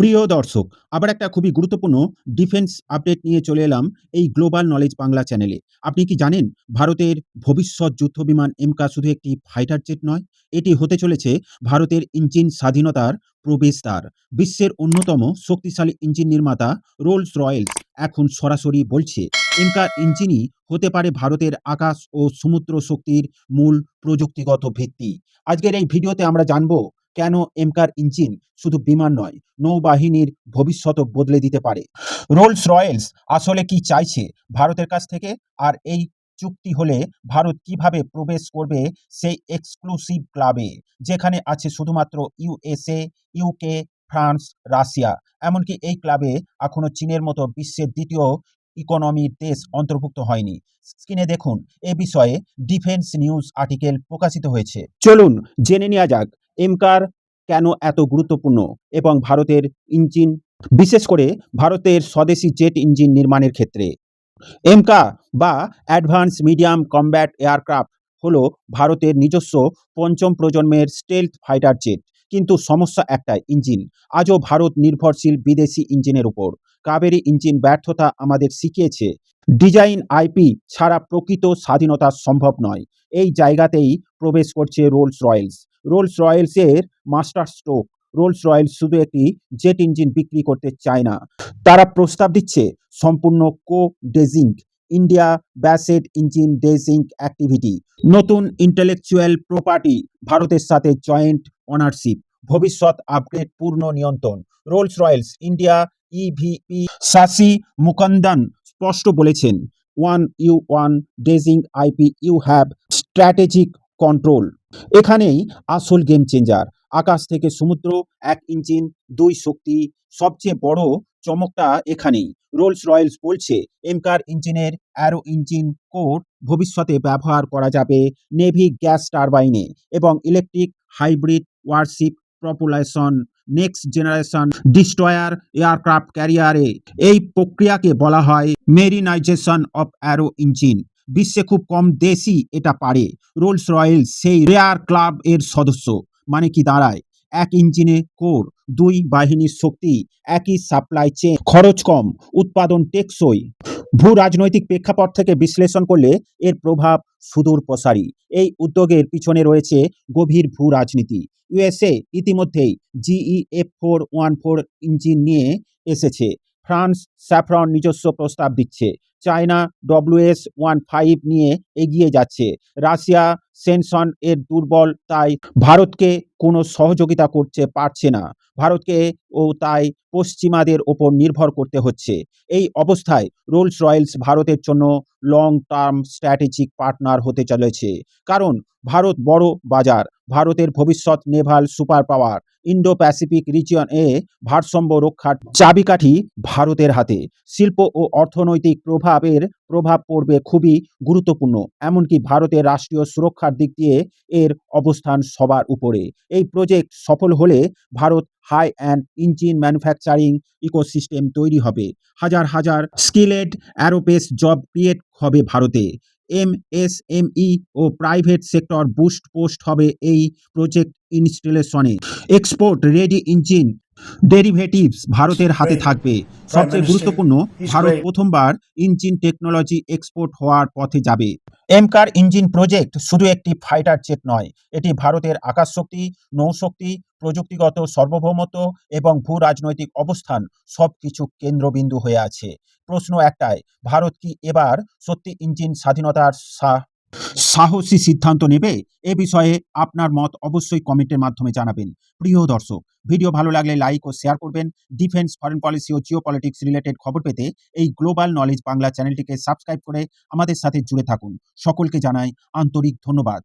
প্রিয় দর্শক, আবার একটা খুবই গুরুত্বপূর্ণ ডিফেন্স আপডেট নিয়ে চলে এলাম এই গ্লোবাল নলেজ বাংলা চ্যানেলে আপনি কি জানেন, ভারতের ভবিষ্যৎ যুদ্ধ বিমান এমকা শুধু একটি ফাইটার জেট নয়, এটি হতে চলেছে ভারতের ইঞ্জিন স্বাধীনতার প্রবেশদ্বার, বিশ্বের অন্যতম শক্তিশালী ইঞ্জিন নির্মাতা রোলস রয়েলস এখন সরাসরি বলছে এমকার ইঞ্জিনই হতে পারে ভারতের আকাশ ও সমুদ্র শক্তির মূল প্রযুক্তিগত ভিত্তি। আজকের এই ভিডিওতে আমরা জানব কেন এমকার ইঞ্জিন শুধু বিমান নয়, নৌবাহিনীর ভবিষ্যৎও বদলে দিতে পারে? রোলস রয়েলস আসলে কি চাইছে ভারতের কাছ থেকে? আর এই চুক্তি হলে ভারত কীভাবে প্রবেশ করবে সেই এক্সক্লুসিভ ক্লাবে যেখানে আছে শুধুমাত্র ইউএসএ ইউকে ফ্রান্স রাশিয়া এমনকি এই ক্লাবে এখনও চীনের মতো বিশ্বের দ্বিতীয় ইকোনমির দেশ অন্তর্ভুক্ত হয়নি। স্ক্রিনে দেখুন, এ বিষয়ে ডিফেন্স নিউজ আর্টিকেল প্রকাশিত হয়েছে। চলুন জেনে নেওয়া যাক এমকার কেন এত গুরুত্বপূর্ণ? এবং ভারতের ইঞ্জিন, বিশেষ করে ভারতের স্বদেশি জেট ইঞ্জিন নির্মাণের ক্ষেত্রে। এমকা বা অ্যাডভান্স মিডিয়াম কমব্যাট এয়ারক্রাফট হল ভারতের নিজস্ব পঞ্চম প্রজন্মের স্টেলথ ফাইটার জেট। কিন্তু সমস্যা একটাই, ইঞ্জিন। আজও ভারত নির্ভরশীল বিদেশি ইঞ্জিনের উপর। কাবেরী ইঞ্জিন ব্যর্থতা আমাদের শিখিয়েছে। ডিজাইন আইপি ছাড়া প্রকৃত স্বাধীনতা সম্ভব নয়। এই জায়গাতেই প্রবেশ করছে রোলস রয়েলস। রোলস রয়েলসের মাস্টার স্ট্রোক রোলস রয়েলস শুধু একটি জেট ইঞ্জিন বিক্রি করতে চায় না। তারা প্রস্তাব দিচ্ছে সম্পূর্ণ co design India based engine design activity নতুন ইন্টেলেকচুয়াল প্রপার্টি ভারতের সাথে জয়েন্ট অনারশিপ ভবিষ্যৎ আপগ্রেড পূর্ণ নিয়ন্ত্রণ। Rolls Royce India EVP Shashi Mukundan স্পষ্ট বলেছেন when you own the engine IP you have strategic control এখানেই আসল গেম চেঞ্জার আকাশ থেকে সমুদ্র, এক ইঞ্জিন, দুই শক্তি, সবচেয়ে বড় চমকটা এখানেই। রোলস রয়েলস বলছে, এমকার ইঞ্জিনের অ্যারো ইঞ্জিন কোর ভবিষ্যতে ব্যবহার করা যাবে নেভি গ্যাস টারবাইনে এবং electric hybrid warship propulsion next generation destroyer aircraft ক্যারিয়ারে এই প্রক্রিয়াকে বলা হয় মেরিনাইজেশন অফ অ্যারো ইঞ্জিন বিশ্বে খুব কম দেশই এটা পারে। রোলস রয়েলস সেই রেয়ার ক্লাব এর সদস্য। মানে কি দাঁড়ায়? এক ইঞ্জিনে কোর, দুই বাহিনীর শক্তি, একই সাপ্লাই চেন খরচ কম, উৎপাদন টেকসই। ভূ রাজনৈতিক প্রেক্ষাপট থেকে বিশ্লেষণ করলে এর প্রভাব সুদূর প্রসারী। এই উদ্যোগের পিছনে রয়েছে গভীর ভূ রাজনীতি। ইউএসএ ইতিমধ্যেই GE F four one four engine নিয়ে এসেছে। ফ্রান্স স্যাফরন নিজস্ব প্রস্তাব দিচ্ছে। চায়না ডব্লিউএস ওয়ান ফাইভ নিয়ে এগিয়ে যাচ্ছে। রাশিয়া সেনসন এর দুর্বল তাই ভারতকে কোনো সহযোগিতা করতে পারছে না। ভারতকে ও তাই পশ্চিমাদের ওপর নির্ভর করতে হচ্ছে। এই অবস্থায় রোলস রয়েলস ভারতের জন্য লং টার্ম স্ট্র্যাটেজিক পার্টনার হতে চলেছে। কারণ ভারত বড় বাজার, ভারতের ভবিষ্যৎ naval super power Indo Pacific region এ ভারসাম্য রক্ষার চাবিকাঠি ভারতের হাতে। শিল্প ও অর্থনৈতিক প্রভাবের প্রভাব পড়বে খুবই গুরুত্বপূর্ণ, এমনকি ভারতের রাষ্ট্রীয় সুরক্ষার দিক দিয়ে এর অবস্থান সবার উপরে। এই প্রজেক্ট সফল হলে Bharat high end engine manufacturing ecosystem তৈরি হবে। হাজার হাজার স্কিলেড অ্যারোপেস জব ক্রিয়েট হবে ভারতে। এম এস এম ই ও প্রাইভেট সেক্টর বুস্ট পোস্ট হবে এই প্রজেক্ট ইনস্টলেশনে এক্সপোর্ট রেডি ইঞ্জিন ডেরিভেটিভস ভারতের হাতে থাকবে। সবচেয়ে গুরুত্বপূর্ণ ভারত প্রথমবার ইঞ্জিন টেকনোলজি এক্সপোর্ট হওয়ার পথে যাবে। এমকার ইঞ্জিন প্রজেক্ট শুধু একটি ফাইটার জেট নয় এটি ভারতের আকাশ শক্তি নৌশক্তি প্রযুক্তিগত সার্বভৌমত্ব এবং ভূ রাজনৈতিক অবস্থান সব কিছু কেন্দ্রবিন্দু হয়ে আছে। প্রশ্ন একটাই ভারত কি এবার সত্যি ইঞ্জিন স্বাধীনতার সাহসী সিদ্ধান্ত নেবে, এ বিষয়ে আপনার মত অবশ্যই কমেন্টের মাধ্যমে জানাবেন। প্রিয় দর্শক ভিডিও ভালো লাগলে লাইক ও শেয়ার করবেন। ডিফেন্স ফরেন পলিসি ও জিও পলিটিক্স রিলেটেড খবর পেতে এই গ্লোবাল নলেজ বাংলা চ্যানেলটিকে সাবস্ক্রাইব করে আমাদের সাথে জুড়ে থাকুন। সকলকে জানাই আন্তরিক ধন্যবাদ।